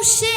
Oh shit!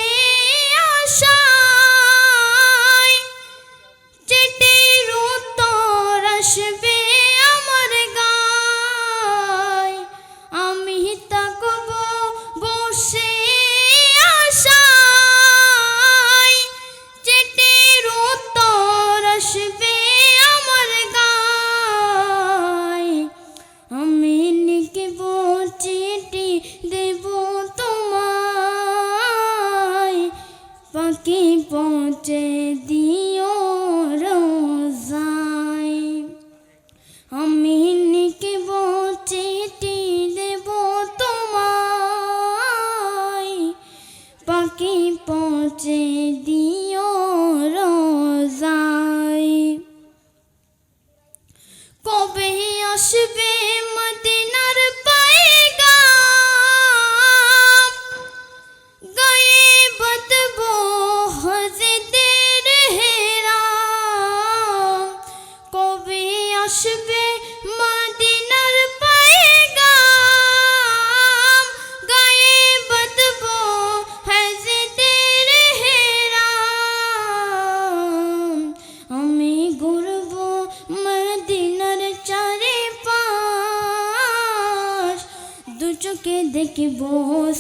দেখব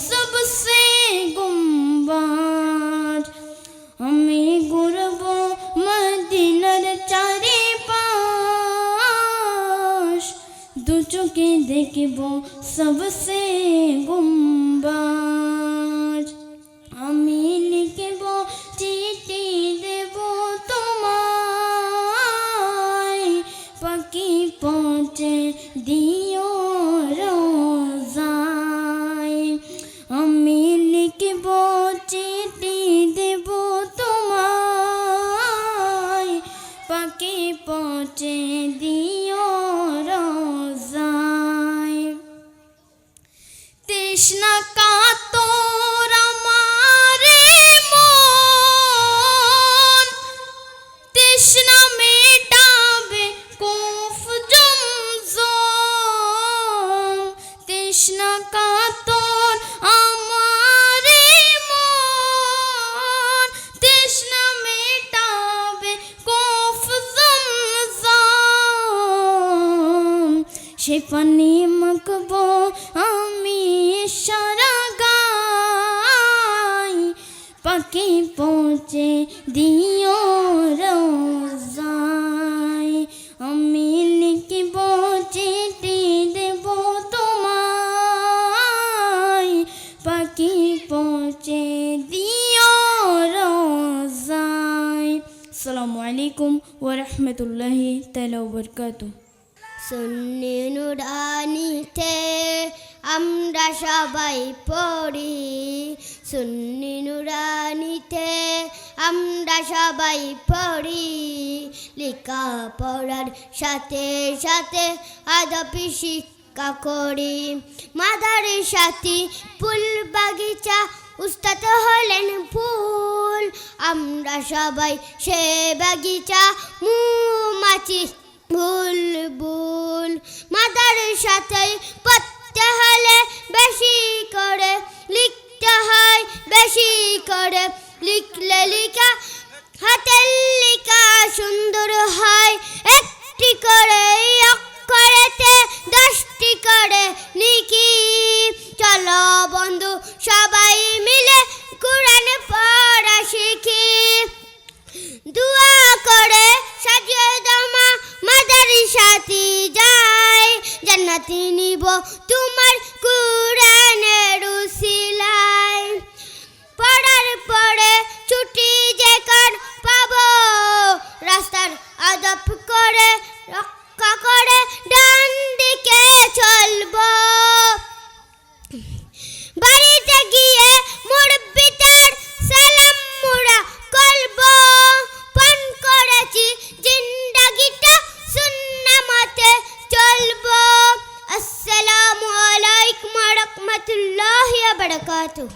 সবসে গুম্বাজ আমি ঘুরব মদিনার চারে পাশ দু চোখে দেখব সবসে গুম্বাজ তৃষ্ণা কাতর আমারে মন। তৃষ্ণা মেটাবে কুফ জমজম। তৃষ্ণা কাতর আমারে মন। তৃষ্ণা মেটাবে কুফ জমজম। সে পানি মাখবো আমি সারা গাই পাখি পৌঁছে দিও রোজায় আমি লিখব চিঠি দেব তোমায় পাখি পৌঁছে দিও রোজায় আসসালামু আলাইকুম ওরহমতুল্লাহি তালা বরকাতুহ সুন্নি নুরানিতে আমরা সবাই পড়ি। সুন্নি নুরানিতে আমরা সবাই পড়ি। লেখা পড়ার সাথে সাথে আদপি শিক্ষা করি। মাদার সাথী ফুল বাগিচা উস্তাদ হলেন ফুল। আমরা সবাই সে বাগিচা, মৌমাছি বুলবুল মাদার সাথে পড়তে হলে বেশি করে লিখতে হয়, বেশি করে লিখলে লিখা হাতের লেখা সুন্দর হয়। একটি করে অক্ষরেতে, দশটি করে লিখি। চলো বন্ধু, সবাই মিলে কোরআন পড়া শিখি। দুয়া করে সাজিয়ে দমা মাদারি সাথী। জান্নাতি নিব। তোমার কুরআনের উসিলায়। পড়ার পরে ছুটি যে কার পাবো। রাস্তার আদব করে, রক্ষা করে ডান দিকে চলবো। وبركاته